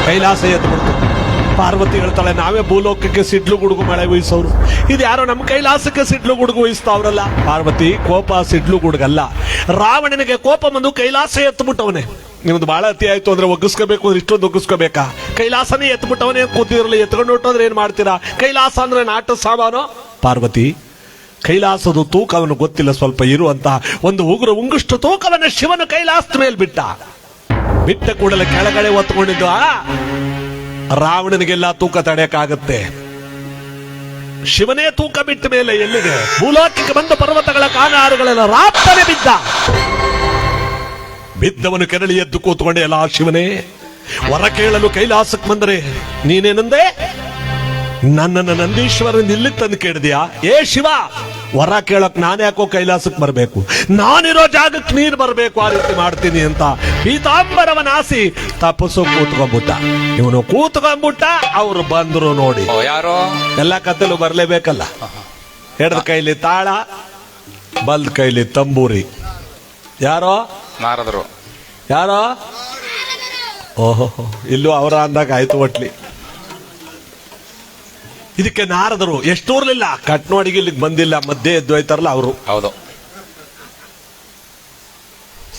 S3: ಕೈಲಾಸ ಎತ್ಬಿಡ್ತು. ಪಾರ್ವತಿ ಹೇಳ್ತಾಳೆ ನಾವೇ ಭೂಲೋಕಕ್ಕೆ ಸಿಡ್ಲು ಗುಡುಗು ಮಳೆ ವಹಿಸೋರು ಇದು ಯಾರೋ ನಮ್ಮ ಕೈಲಾಸಕ್ಕೆ ಸಿಡ್ಲು ಗುಡುಗು ವಹಿಸ್ತಾವ್ರಲ್ಲ ಪಾರ್ವತಿ ಕೋಪ ಸಿಡ್ಲು ಗುಡುಗಲ್ಲ. ರಾವಣನಿಗೆ ಕೋಪ ಬಂದು ಕೈಲಾಸ ಎತ್ಬಿಟ್ಟವನೇ. ನಿಮ್ದು ಬಹಳ ಅತಿ ಆಯ್ತು ಅಂದ್ರೆ ಒಗ್ಗಿಸ್ಕೋಬೇಕು ಅಂದ್ರೆ ಇಷ್ಟೊಂದು ಒಗ್ಗಿಸ್ಕೋಬೇಕಾ? ಕೈಲಾಸನೇ ಎತ್ಬಿಟ್ಟವನೇ ಕೂತಿರಲಿ ಎತ್ಕೊಂಡು ಹೊಟ್ಟೋದ್ರೆ ಏನ್ ಮಾಡ್ತೀರಾ? ಕೈಲಾಸ ಅಂದ್ರೆ ನಾಟ ಸಾಮಾನು ಪಾರ್ವತಿ ಕೈಲಾಸದ ತೂಕವನ್ನು ಗೊತ್ತಿಲ್ಲ ಸ್ವಲ್ಪ ಇರುವಂತಹ ಒಂದು ಉಗುರು ಉಂಗುಷ್ಟು ತೂಕವನ್ನು ಶಿವನ ಕೈಲಾಸದ ಮೇಲೆ ಬಿಟ್ಟ. ಬಿಟ್ಟ ಕೂಡಲೇ ಕೆಳಗಡೆ ಒತ್ಕೊಂಡಿದ್ದು ಆ ರಾವಣನಿಗೆಲ್ಲ ತೂಕ ತಡೆಯಕ್ಕಾಗತ್ತೆ. ಶಿವನೇ ತೂಕ ಬಿಟ್ಟ ಮೇಲೆ ಎಲ್ಲಿಗೆ ಭೂಲೋಕಕ್ಕೆ ಬಂದ ಪರ್ವತಗಳ ಕಾನಾರುಗಳೆಲ್ಲ ರಾಪ್ತನೆ ಬಿದ್ದ. ಬಿದ್ದವನು ಕೆರಳಿ ಎದ್ದು ಕೂತ್ಕೊಂಡೆ ಅಲ್ಲ ಶಿವನೇ. ವರ ಕೇಳಲು ಕೈಲಾಸಕ್ಕೆ ಬಂದರೆ ನೀನೇನಂದೆ? ನನ್ನನ್ನು ನಂದೀಶ್ವರನ ಇಲ್ಲಿ ತಂದು ಕೇಳಿದ್ಯಾ? ಏ ಶಿವ ವರ ಕೇಳಕ್ ನಾನು ಯಾಕೋ ಕೈಲಾಸಕ್ಕೆ ಬರಬೇಕು? ನಾನಿರೋ ಜಾಗಕ್ಕೆ ನೀರು ಬರಬೇಕು ಆ ರೀತಿ ಮಾಡ್ತೀನಿ ಅಂತ ಪೀತಾಂಬರವನ ಆಸಿ ತಪಸ್ಸು ಕೂತ್ಕೊಂಡ್ಬಿಟ್ಟ. ಇವನು ಕೂತ್ಕೊಂಡ್ಬಿಟ್ಟ ಅವ್ರು ಬಂದ್ರು ನೋಡಿ.
S2: ಯಾರೋ?
S3: ಎಲ್ಲ ಕತ್ತಲು ಬರ್ಲೇಬೇಕಲ್ಲ? ಎಡದ ಕೈಲಿ ತಾಳ ಬಲ್ದ ಕೈಲಿ ತಂಬೂರಿ. ಯಾರೋ?
S2: ನಾರದರು.
S3: ಯಾರೋ? ಓಹೋ ಇಲ್ಲೂ ಅವರ ಅಂದಾಗ ಆಯ್ತು ಒಟ್ಲಿ. ಇದಕ್ಕೆ ನಾರದರು ಎಷ್ಟೋರ್ಲಿಲ್ಲ. ಕಟ್ನೋಡಿಗೆ ಇಲ್ಲಿಗೆ ಬಂದಿಲ್ಲ ಮಧ್ಯೆ ಎದ್ದು ಹೋಯ್ತಾರಲ್ಲ ಅವರು.
S2: ಹೌದು.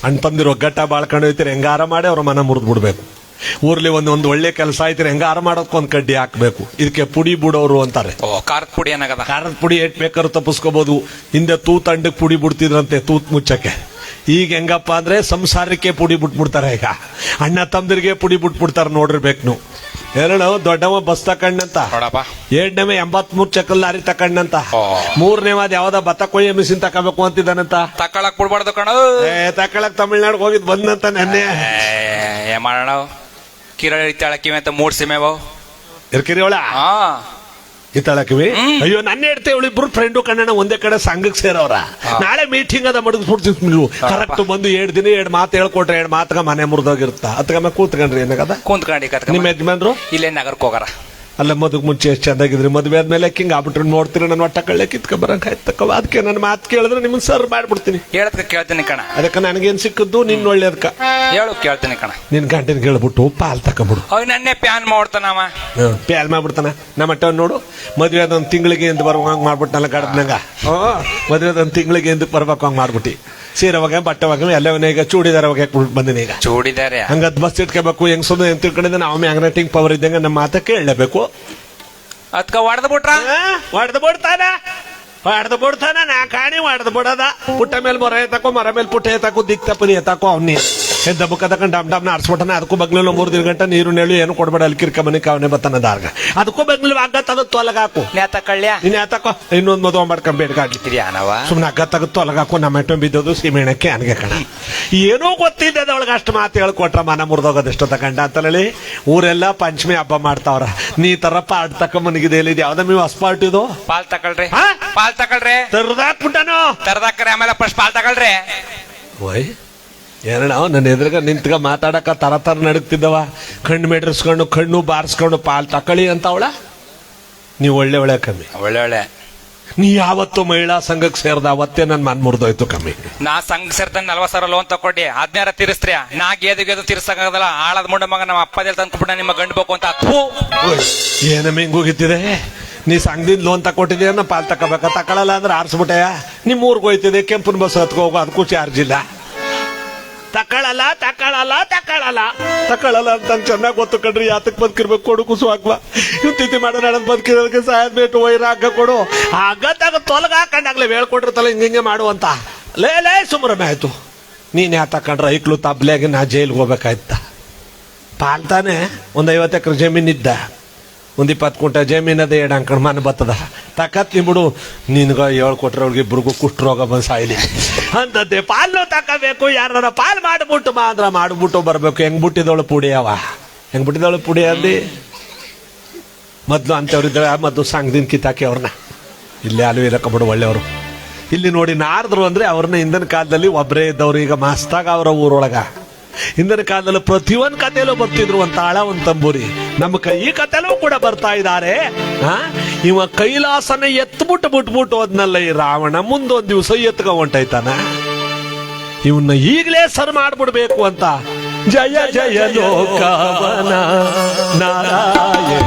S3: ಅಣ್ಣ ತಂದಿರೋ ಗಟ್ಟ ಬಾಳ್ಕೊಂಡು ಹೋಯ್ತಾರೆ ಹೆಂಗಾರ ಮಾಡಿ ಅವ್ರ ಮನ ಮುರಿದು ಬಿಡ್ಬೇಕು. ಊರ್ಲಿ ಒಂದು ಒಂದು ಒಳ್ಳೆ ಕೆಲಸ ಆಯ್ತಾರೆ ಹೆಂಗಾರ ಮಾಡೋದಕ್ಕೆ ಒಂದು ಕಡ್ಡಿ ಹಾಕ್ಬೇಕು. ಇದಕ್ಕೆ ಪುಡಿ ಬಿಡೋರು ಅಂತಾರೆ.
S2: ಓ ಖಾರದ ಪುಡಿ ಏನಾಗದ?
S3: ಖಾರದ ಪುಡಿ ಏಟ್ ಬೇಕಾದ್ರೂ ತಪ್ಪಿಸ್ಕೋಬಹುದು ಹಿಂದೆ ತೂತ್ ಅಂಡಕ್ಕೆ ಪುಡಿ ಬಿಡ್ತಿದ್ರಂತೆ ತೂತ್ ಮುಚ್ಚಕ್ಕೆ. ಈಗ ಹೆಂಗಪ್ಪ ಅಂದ್ರೆ ಸಂಸಾರಕ್ಕೆ ಪುಡಿ ಬಿಟ್ಬಿಡ್ತಾರೆ ಈಗ. ಅಣ್ಣ ತಮ್ಮದಿರಿಗೆ ಪುಡಿ ಬಿಟ್ಬಿಡ್ತಾರೆ ನೋಡಿರ್ಬೇಕು ನೀವು. ಎರಡು ದೊಡ್ಡವ ಬಸ್ ತಕಂಡಂತ
S2: ನೋಡಪ್ಪ
S3: ಎರಡನೇವ ಎಂಬತ್ಮೂರ್ ಚಕ್ರ ಲಾರಿ ತಕಂಡಂತ. ಮೂರನೇವಾದ ಯಾವ್ದ ಭತ್ತ ಕೊಯ್ಯ ಮಿಷಿನ್ ತಕೋಬೇಕು ಅಂತಿದ್ದಾನಂತ
S2: ತಕ್ಕಳಕ್ ಬಿಡ್ಬಾರ್ದು ಕಣ
S3: ಏ ತಕೊಳಕ್ ತಮಿಳ್ನಾಡಿಗೆ ಹೋಗಿದ್ ಬಂದಂತ ನೆನ್ನೆ
S2: ಏ ಮಾಡೋಣ ಕಿರಳ ಇತ್ತಾಳಕಿವೆ ಅಂತ ಮೂರ್ ಸಿಮೆವು
S3: ಇರ್ಕಿರಿ
S2: ಹಾ
S3: ಇತ್ತಳಕಿವಿ. ಅಯ್ಯೋ ನನ್ನ ಹೇಳ್ತೇವೆ ಇವಳಿಬ್ರು ಫ್ರೆಂಡು ಕಣ್ಣ ಒಂದೇ ಕಡೆ ಸಂಘಕ್ಕೆ ಸೇರವ್ರ ನಾಳೆ ಮೀಟಿಂಗ್ ಅದ ಮಡಗಿಸ್ಬಿಡ್ತೀವಿ ನೀವು. ಕರೆಕ್ಟ್ ಬಂದು ಎರಡ್ ದಿನ ಎರಡ್ ಮಾತು ಹೇಳ್ಕೊಟ್ರೆ ಎರಡ್ ಮಾತ್ಗ ಮನೆ ಮುರಿದೋಗಿರುತ್ತ? ಅದಕ್ಕೆ ಕೂತ್ಕೊಂಡ್ರಿ ಏನಾಗದ?
S2: ಕೂತ್ಕೊಂಡಿ ಕತ್ಕ
S3: ನಿಮ್ಮ ಯಜಮಾನ್ರು?
S2: ಇಲ್ಲೇ ನಗರಕ್ಕೆ ಹೋಗಾರ.
S3: ಅಲ್ಲ ಮದುವೆ ಮುಂಚೆ ಎಷ್ಟು ಚಂದಾಗಿದ್ರಿ? ಮದುವೆ ಆದ್ಮೇಲೆ ಹಿಂಗ ಆಗ್ಬಿಟ್ರೆ? ನೋಡ್ತೀರಿ ನನ್ನ ಒಟ್ಟ ಕಳ್ಳೆ ಕಿತ್ಕೊ ಬರಂಗ ಆಯ್ತಕ್ಕ ಅದಕ್ಕೆ ನನ್ನ ಮಾತು ಕೇಳಿದ್ರೆ ನಿಮ್ಮನ್ನ ಸರ್ ಮಾಡ್ಬಿಡ್ತೀನಿ.
S2: ಹೇಳದ್ಕ ಕೇಳ್ತೀನಿ ಕಣ.
S3: ಅದಕ್ಕೆ ನನಗೇನ್ ಸಿಕ್ಕದ್ದು? ನಿನ್ನ ಒಳ್ಳೇದಕ್ಕ
S2: ಹೇಳು ಕೇಳ್ತೀನಿ ಕಣ.
S3: ನಿನ್ ಗಂಟೆನ ಕೇಳ್ಬಿಟ್ಟು ಪಾಲ್ ತಕೊಂಬಿಡು.
S2: ಅವ್ ನನ್ನೇ ಪ್ಯಾನ್ ಮಾಡ್ತಾನವ
S3: ಪ್ಯಾಲ್ ಮಾಡ್ಬಿಡ್ತಾನ. ನಮ್ಮ ಅಟ್ಟ ನೋಡು ಮದುವೆ ಆದ ಒಂದ್ ತಿಂಗಳಿಗೆ ಎಂದು ಬರ್ಬೇಕಂಗ್ ಮಾಡ್ಬಿಟ್ನಲ್ಲ ಗಡದ್ನಂಗ ಮದ್ವೆ ಆದ ಒಂದ್ ತಿಂಗಳಿಗೆ ಎಂದು ಬರ್ಬೇಕು ಹಂಗ್ ಮಾಡ್ಬಿಟ್ಟಿ. ಸೀರೆವಾಗ ಬಟ್ಟೆವಾಗ ಎಲ್ಲ ಈಗ ಚೂಡಿದಾರ ಒಗೆ ಬಂದಿನಿ ಈಗ.
S2: ಚೂಡಿದಾರೆ
S3: ಹಂಗ ಬಸ್ ಇಟ್ಕೋಬೇಕು ಹೆಂಗ್ ಸುಮ್ಮನೆ ಅಂತ ತಿಳ್ಕೊಂಡಿದ್ದೆ ನಾವು ಮ್ಯಾಗ್ನೆಟಿಂಗ್ ಪವರ್ ಇದ್ದಂಗೆ ನಮ್ಮ ಮಾತ ಕೇಳಲೇಬೇಕು.
S2: ಅದ್ಕ ಹೊಡೆದ್ ಬಿಟ್ರ?
S3: ಹೊಡೆದು ಬಿಡ್ತಾನ. ಹೊಡೆದು ಬಿಡ್ತಾನ ನಾ ಕಾಣಿ ಹೊಡೆದು ಬಿಡದ. ಪುಟ್ಟ ಮೇಲೆ ಮೊರ ಎತ್ತಾಕೋ ಮರ ಮೇಲೆ ಪುಟ್ಟ ಎತ್ತಾಕೋ ದಿಕ್ ತಪ್ಪನಿ ಎತ್ತಾಕೋ ಅವ್ನಿ ಎದ್ದ ಬುಕ್ಕ ತಕೊಂಡ್ ಡಮ್ ಡಮ್ನ ಆರಿಸ್ಬಿಟ್ಟನ ಅದಕ್ಕೂ ಬಗ್ಲು ಮೂರು ದಿನ ಗಂಟೆ ನೀರು ನೆಳು ಏನು ಕೊಡ್ಬೇಡ ಅಲ್ಲಿ ಕಿರ್ಕ ಮನೆ ಕಾವನೆ ಬತ್ತಾನ ದಾರ್ಗ. ಅದಕ್ಕೂ ಬಗ್ಲು ಹಗ್ಗ ತದ ತೊಲಗಾಕು.
S2: ನೇತ ಕಳ್ಯ
S3: ಇನ್ ಎತ್ತಾಕೋ ಇನ್ನೊಂದು ಮದುವೆ ಮಾಡ್ಕೊಂಬೇಡ್ಗಾಗಿ
S2: ಅನವ
S3: ಸುಮ್ಮನೆ ಅಗ್ಗ ತೆಗೆದು ತೊಲಗಾಕು ನಮ್ಮ ಎಟ್ಟು ಬಿದ್ದೋದು ಸೀಮೆಣಕ್ಕೆ ಅನ್ಗೆ ಕಣ. ಏನೂ ಗೊತ್ತಿದೆ ಅದೊಳಗೆ ಅಷ್ಟು ಮಾತು ಹೇಳ್ಕೊಟ್ರ ಮನ ಮುರಿದೋಗೋದು ಎಷ್ಟು ಅಂತ ಹೇಳಿ ಊರೆಲ್ಲ ಪಂಚಮಿ ಹಬ್ಬ ಮಾಡ್ತಾವ್ರ. ನೀ ತರ ಪಾಡ್ ತಕ ಮನಗಿದೆ ಇಲ್ಲಿ ಯಾವ್ದ ನೀವು ಹೊಸ ಇದು?
S2: ಪಾಲ್ ತಕೊಳ್ರಿ.
S3: ಹಾ?
S2: ಪಾಲ್ ತಕೊಳ್ರಿ.
S3: ತರ್ದಾಕ್ಬಿಟ್ಟನು.
S2: ತರದಾಕ್ರಿ ಆಮೇಲೆ ಫಸ್ಟ್ ಪಾಲ್ ತಕೊಳ್ರಿ.
S3: ಓಯ್ ಏನಣ್ಣ ನನ್ನ ಎದುರುಗ ನಿಂತ್ಗ ಮಾತಾಡಕ ತರ ತರ ನಡುಕ್ತಿದ್ದವ ಕಣ್ಣು ಮೆಟ್ರಿಸ್ಕೊಂಡು ಕಣ್ಣು ಬಾರಿಸ್ಕೊಂಡು ಪಾಲ್ ತಕಳಿ ಅಂತ ಅವಳ ನೀವು ಒಳ್ಳೆ ಒಳ್ಳೆ ಕಮ್ಮಿ.
S2: ಒಳ್ಳೆ ಒಳ್ಳೆ.
S3: ನೀ ಯಾವತ್ತು ಮಹಿಳಾ ಸಂಘಕ್ಕೆ ಸೇರ್ದ ಅವತ್ತೇ ನನ್ನ ಮನ್ ಮುರಿದೋಯ್ತು ಕಮ್ಮಿ.
S2: ನಾ ಸಂಘ ಸೇರ್ತಾನೆ ನಲ್ವತ್ ಸಾವಿರ ಲೋನ್ ತಕೊಡಿ ಹದಿನಾರ ತೀರಿಸ್ತ್ರಿ ನಾ ಗೇದು ಗೇದು ತೀರ್ಸಕ್ಕಾಗಲ್ಲ ಆಳದ ಮುಂಡ ಮಗ ನಮ್ಮ ಅಪ್ಪದಲ್ಲಿ ಬಿಡ ನಿಮ್ಮ ಗಂಡು ಬೇಕು ಅಂತ. ಥೂ.
S3: ಏನಮ್ಮ ಹಿಂಗೋಗಿತ್ತಿದೆ ನೀ ಸಂಘದಿಂದ ಲೋನ್ ತಕೊಟ್ಟಿದ್ಯಾ ನಾ ಪಾಲ್ ತಕೋಬೇಕ? ತಕೊಳ್ಳಲ್ಲ ಅಂದ್ರೆ ಆರಿಸ್ಬಿಟ್ಟೆಯ? ನಿಮ್ಮ ಊರಿಗೆ ಹೋಯ್ತಿದೆ ಕೆಂಪನ ಬಸ್ ಹತ್ಕೊ ಹೋಗೋ ಅದಕ್ಕೂ ಚಾರ್ಜ್ ಇಲ್ಲ. ತಕೊಳ್ಳಲ್ಲ ತಕಳಲ ತಕಳಲ ತಕೊಳ್ಳಲ್ಲ ಅಂತ ಚೆನ್ನಾಗಿ ಗೊತ್ತು ಕಣ್ರಿ. ಯಾತಕ್ ಬದುಕಿರ್ಬೇಕು? ಕೊಡು ಕುಸು ಹಾಕ್ವಾ ತಿಥಿ ಮಾಡ ನಡೆದ್ ಬದುಕಿರೋದಕ್ಕೆ ಸಹಾಯ ಬೇಕು ವೈರ ಹಗ್ಗ ಕೊಡು. ಹಗ್ಗ ತಗ ತೊಲಗ ಹಾಕೊಂಡಾಗ್ಲೇ ಹೇಳ್ಕೊಟ್ಟಿರ್ತಲ್ಲ ಹಿಂಗೆ ಹಿಂಗೆ ಮಾಡು ಅಂತ. ಲೇ ಲೇ ಸುಮ್ರಮೆ ಆಯ್ತು. ನೀನ್ ಯಾ ತಕೊಂಡ್ರ ಐಕ್ಳು ತಬ್ಲೆಗೆ ನಾ ಜೈಲ್ಗೆ ಹೋಗ್ಬೇಕಾಯ್ತ. ಪಾಲ್ತಾನೆ ಒಂದ್ ಐವತ್ತು ಎಕರೆ ಜಮೀನಿದ್ದ ಇದ್ದ. ಒಂದ್ ಇಪ್ಪತ್ತು ಕುಂಟ ಜಮೀನದ ಎರಡು ಅಂಕಣ ಮನೆ ಬತ್ತದ. ತಕತ್ ನಿಂಬಿಡು ನಿನ್ಗ ಏಳು ಕೊಟ್ರೆ ಅವ್ರಿಗೆ ಇಬ್ರಿಗೂ ಕುಷ್ಠರೋಗ ಬಂದ್ ಸಾಯಿಲಿ. ಅಂತದ್ದೆ ಪಾಲು ತಕಬೇಕು ಯಾರ ಪಾಲ್ ಮಾಡ್ಬಿಟ್ಟು ಮಾ ಅಂದ್ರ ಮಾಡ್ಬಿಟ್ಟು ಬರಬೇಕು. ಹೆಂಗ್ ಬಿಟ್ಟಿದವಳು ಪುಡಿ ಅವ ಹೆಂಗ್ ಬಿಟ್ಟಿದವಳು ಪುಡಿ ಅಲ್ಲಿ ಮೊದ್ಲು ಅಂತವ್ರಿದ್ರೆ ಮೊದ್ಲು ಸಂಘದಿಂದ ಕಿತ್ತಾಕಿ ಅವ್ರನ್ನ. ಇಲ್ಲಿ ಅಲ್ಲೂ ಇರಕ ಬಿಡು ಒಳ್ಳೆಯವರು. ಇಲ್ಲಿ ನೋಡಿ ನಾರದ್ರು ಅಂದ್ರೆ ಅವ್ರನ್ನ ಹಿಂದಿನ ಕಾಲದಲ್ಲಿ ಒಬ್ಬರೇ ಇದ್ದವ್ರು. ಈಗ ಮಸ್ತಾಗ ಅವರ ಊರೊಳಗ. ಹಿಂದಿನ ಕಾಲದಲ್ಲಿ ಪ್ರತಿಯೊಂದು ಕಥೆಯಲ್ಲೂ ಬರ್ತಿದ್ರು ಒಂದು ತಾಳ ಒಂದು ತಂಬೂರಿ. ನಮ್ಮ ಕೈ ಈ ಕಥೆಲೂ ಕೂಡ ಬರ್ತಾ ಇದ್ದಾರೆ? ಇವ ಕೈಲಾಸನ ಎತ್ಬಿಟ್ಟು ಬಿಟ್ಬಿಟ್ಟು ಹೋದ್ನಲ್ಲ ಈ ರಾವಣ, ಮುಂದೊಂದು ದಿವಸ ಎತ್ಕ ಹೊಂಟೈತಾನ. ಇವನ್ನ ಈಗಲೇ ಸರ್ ಮಾಡ್ಬಿಡ್ಬೇಕು ಅಂತ. ಜಯ ಜಯ ಲೋಕವನ ನಾರಾಯಣ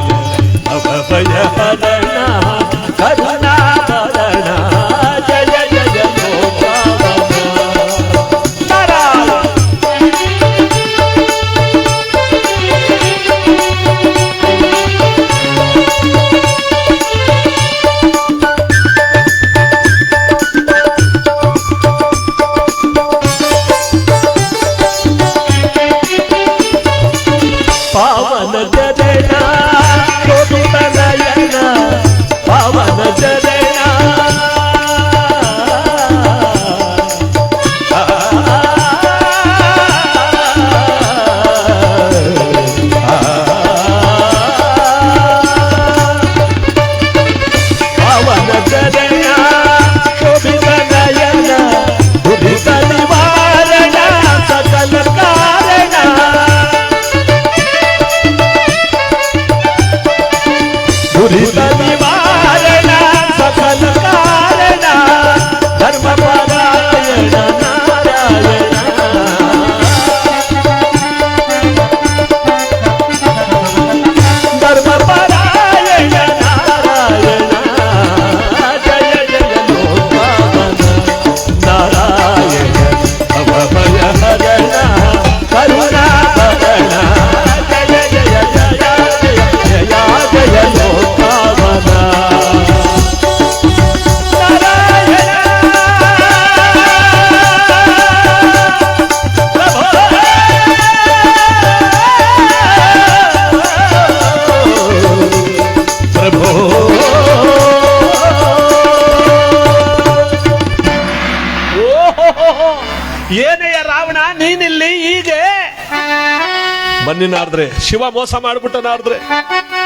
S3: ಬನ್ನಿ ಶಿವ ಮೋಸ ಮಾಡ್ಬಿಟ್ಟ ನಾರ್ದ್ರೆ.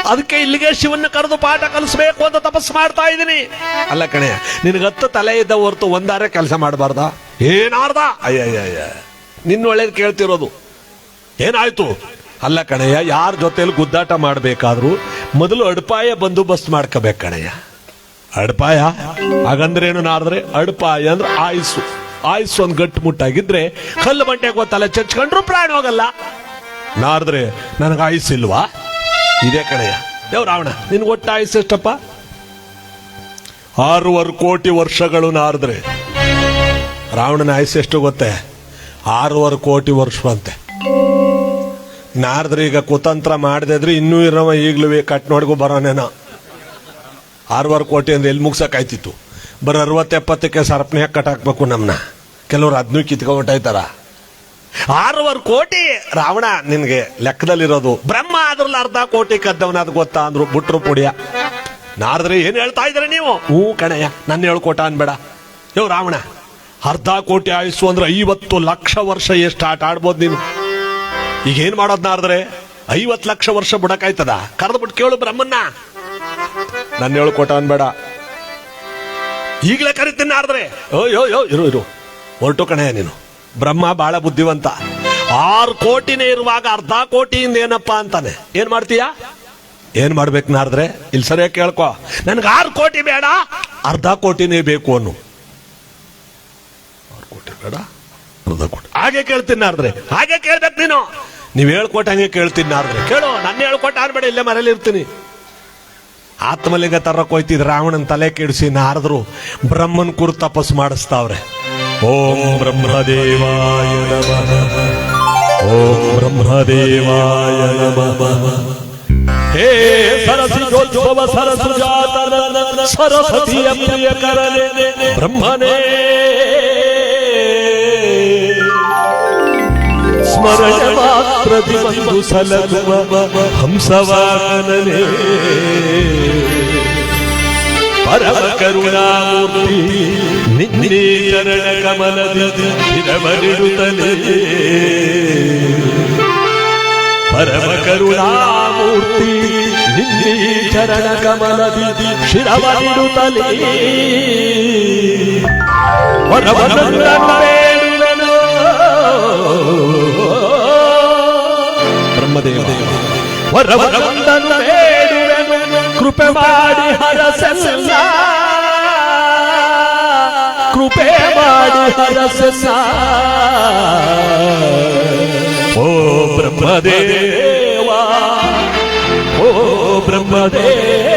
S3: ಅದಕ್ಕೆ ಇಲ್ಲಿಗೆ ಶಿವನ್ನ ಕರೆದು ಪಾಠ ಕಲಿಸ್ಬೇಕು ಅಂತ ತಪಸ್ಸು ಮಾಡ್ತಾ ಇದ್ದೀನಿ. ಅಲ್ಲ ಕಣೆ, ನಿನಗೆ ಹತ್ತು ತಲೆ ಇದ್ದ ಹೊರತು ಒಂದಾರೆ ಕೆಲಸ ಮಾಡಬಾರ್ದ? ಏನಾರ್ದ? ಅಯ್ಯ ನಿನ್ನ ಒಳ್ಳೇದು ಕೇಳ್ತಿರೋದು. ಏನಾಯ್ತು? ಅಲ್ಲ ಕಣಯ್ಯ ಯಾರ ಜೊತೆಯಲ್ಲಿ ಗುದ್ದಾಟ ಮಾಡ್ಬೇಕಾದ್ರೂ ಮೊದಲು ಅಡ್ಪಾಯ ಬಂದೋಬಸ್ತ್ ಮಾಡ್ಕೋಬೇಕು ಕಣಯ್ಯ ಅಡ್ಪಾಯ? ಹಾಗಂದ್ರೇನು ನಾಡಿದ್ರೆ ಅಡ್ಪಾಯ ಅಂದ್ರೆ ಆಯುಸ್ಸು. ಆಯುಸ್ಸು ಒಂದು ಗಟ್ಟು ಮುಟ್ಟಾಗಿದ್ರೆ ಕಲ್ಲು ಬಂಟೆ ಗೊತ್ತಲ್ಲ ಚಚ್ಕೊಂಡ್ರು ಪ್ರಾಣ ಹೋಗಲ್ಲ. ನಾರ್ದ್ರೆ, ನನಗೆ ಆಯುಸ್ಸಿಲ್ವಾ ಇದೇ ಕಡೆಯ ದೇವ್ ರಾವಣ, ನಿನ್ಗೆ ಒಟ್ಟು ಆಯುಸ್ ಎಷ್ಟಪ್ಪ? ಆರೂವರೆ ಕೋಟಿ ವರ್ಷಗಳು ನಾರದ್ರೆ. ರಾವಣನ ಆಯುಸ್ಸು ಎಷ್ಟು ಗೊತ್ತೇ? ಆರೂವರೆ ಕೋಟಿ ವರ್ಷ ಅಂತೆ ನಾರದ್ರೆ ಈಗ ಕುತಂತ್ರ ಮಾಡದಿದ್ರೆ ಇನ್ನೂ ಇರವ ಈಗಲೂ ಕಟ್ ನೋಡ್ಗೂ ಬರೋನೇನೋ ಆರೂವರೆ ಕೋಟಿ ಅಂದ್ರೆ ಎಲ್ಲಿ ಮುಗ್ಸಕ್ಕಾಯ್ತಿತ್ತು? ಬರೀ ಅರವತ್ತು ಎಪ್ಪತ್ತಕ್ಕೆ ಸರಪಣಿ ಹಾಕಿ ಕಟ್ಟಾಕ್ಬೇಕು ನಮ್ಮನ್ನ ಕೆಲವ್ರು ಅದನ್ನೂ ಕಿತ್ಕೊಂಡ್ಬಿಟ್ಟಾಯ್ತಾರ ಆರೂವರೆ ಕೋಟಿ. ರಾವಣ, ನಿನಗೆ ಲೆಕ್ಕದಲ್ಲಿರೋದು. ಬ್ರಹ್ಮ ಅದ್ರಲ್ಲಿ ಅರ್ಧ ಕೋಟಿ ಕದ್ದವನ ಅದು ಗೊತ್ತಾ ಅಂದ್ರು. ಬಿಟ್ರು ಪುಡಿಯ ನಾರದ್ರೆ ಏನು ಹೇಳ್ತಾ ಇದ್ರೆ ನೀವು? ಹ್ಞೂ ಕಣಯ್ಯ, ನನ್ನ ಹೇಳ್ಕೊಟ ಅನ್ಬೇಡ. ಯೋ ರಾವಣ, ಅರ್ಧ ಕೋಟಿ ಆಯಿಸು ಅಂದ್ರೆ ಐವತ್ತು ಲಕ್ಷ ವರ್ಷ ಎಷ್ಟು ಆಟ ಆಡ್ಬೋದು ನೀನು? ಈಗ ಏನು ಮಾಡೋದ್ ನಾರದ್ರೆ? ಐವತ್ತು ಲಕ್ಷ ವರ್ಷ ಬಿಡಕಾಯ್ತದ? ಕರೆದು ಬಿಟ್ಟು ಕೇಳು ಬ್ರಹ್ಮನ್ನ. ನನ್ನ ಹೇಳ್ಕೊಟ ಅನ್ಬೇಡ. ಈಗಲೇ ಕರಿತೀನಿ ನಾರದ್ರೆ. ಓ, ಯೋ ಯೋ, ಇರು ಇರು. ಹೊರಟು ಕಣಯ್ಯ ನೀನು. ಬ್ರಹ್ಮ ಬಹಳ ಬುದ್ಧಿವಂತ. ಆರು ಕೋಟಿನೇ ಇರುವಾಗ ಅರ್ಧ ಕೋಟಿಯಿಂದ ಏನಪ್ಪ ಅಂತಾನೆ. ಏನ್ ಮಾಡ್ತೀಯಾ? ಏನ್ ಮಾಡ್ಬೇಕು ನಾರದ್ರೆ? ಇಲ್ಲಿ ಸರಿಯಾಗಿ ಕೇಳ್ಕೊ. ನನ್ಗೆ ಆರು ಕೋಟಿ ಬೇಡ, ಅರ್ಧ ಕೋಟಿನೇ ಬೇಕು ಅನ್ನು. ಆರು ಕೋಟಿ ಬೇಡ, ಅರ್ಧ ಕೋಟಿ. ಹಾಗೆ ಕೇಳ್ತೀನಿ ನಾರದ್ರೆ. ಹಾಗೆ ಕೇಳ್ಬೇಕು ನೀನು. ನೀವ್ ಹೇಳ್ಕೊಟ್ಟ ಹಂಗೆ ಕೇಳ್ತೀನಿ ನಾರದ್ರೆ. ಕೇಳು ನನ್ನ ಹೇಳ್ಕೊಟ್ಟ ಅನ್ಬೇಡ ಇಲ್ಲೇ ಮನೇಲಿ ಇರ್ತೀನಿ. ಆತ್ಮಲಿಂಗ ತರಕ್ ರಾವಣನ್ ತಲೆ ಕೆಡಿಸಿ ನಾರದ್ರು ಬ್ರಹ್ಮನ್ ಕುರು ತಪಸ್ ಮಾಡಿಸ್ತಾವ್ರೆ. ಓಂ ಬ್ರಹ್ಮದೇವಾಯ ನಮಃ ಓಂ ಬ್ರಹ್ಮದೇವಾಯ ನಮಃ ಹೇ ಸರಸಿಜೋತ್ಸವ ಸರಸುಜಾತನ ಸರಸ್ವತಿಯ ಪ್ರಿಯ ಕರನೆ ಬ್ರಹ್ಮನೇ ಸ್ಮರಣ ಮಾತ್ರದಿ ಬಂದು ಸಲಗುವ ಹಂಸವಾಗನನೇ ಪರಮ ಕರುಣಾಮೂರ್ತಿ ನಿನ್ನೆ ಚರಣ ಕಮಲದಿ ಶಿರವನಿಡುತ್ತಲೇ ಪರಮ ಕರುಣಾಮೂರ್ತಿ ನಿನ್ನೆ ಚರಣ ಕಮಲದಿ ಶಿರವನಿಡುತ್ತಲೇ ವರವನನ್ನು ಬ್ರಹ್ಮದೇವ ವರವರವನ್ನು ಬೇಡುವೆನು ಕೃಪೆ ಮಾಡಿ ಹರಸಲ್ಲ ಕೃಪೆ ಮಾಡಿ ಹರಸಲ್ಲ ಓ ಬ್ರಹ್ಮದೇವ ಓ ಬ್ರಹ್ಮದೇವ